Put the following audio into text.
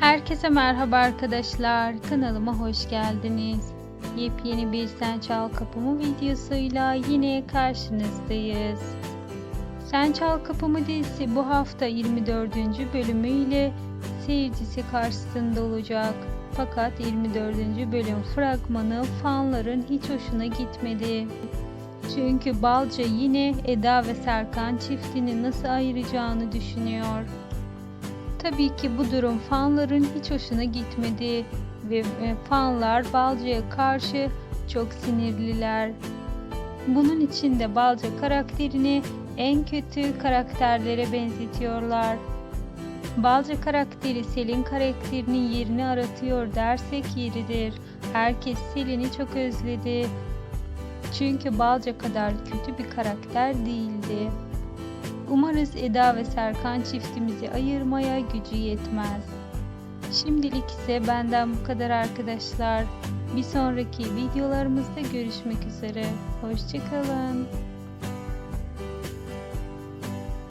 Herkese merhaba arkadaşlar. Kanalıma hoş geldiniz. Yepyeni bir Sen Çal Kapımı videosuyla yine karşınızdayız. Sen Çal Kapımı dizisi bu hafta 24. bölümüyle seyircisi karşısında olacak. Fakat 24. bölüm fragmanı fanların hiç hoşuna gitmedi. Çünkü Balca yine Eda ve Serkan çiftini nasıl ayıracağını düşünüyor. Tabii ki bu durum fanların hiç hoşuna gitmedi ve e, fanlar Balca'ya karşı çok sinirliler. Bunun için de Balca karakterini en kötü karakterlere benzetiyorlar. Balca karakteri Selin karakterinin yerini aratıyor dersek yeridir. Herkes Selin'i çok özledi. Çünkü Balca kadar kötü bir karakter değildi. Umarız Eda ve Serkan çiftimizi ayırmaya gücü yetmez. Şimdilik ise benden bu kadar arkadaşlar. Bir sonraki videolarımızda görüşmek üzere. Hoşçakalın.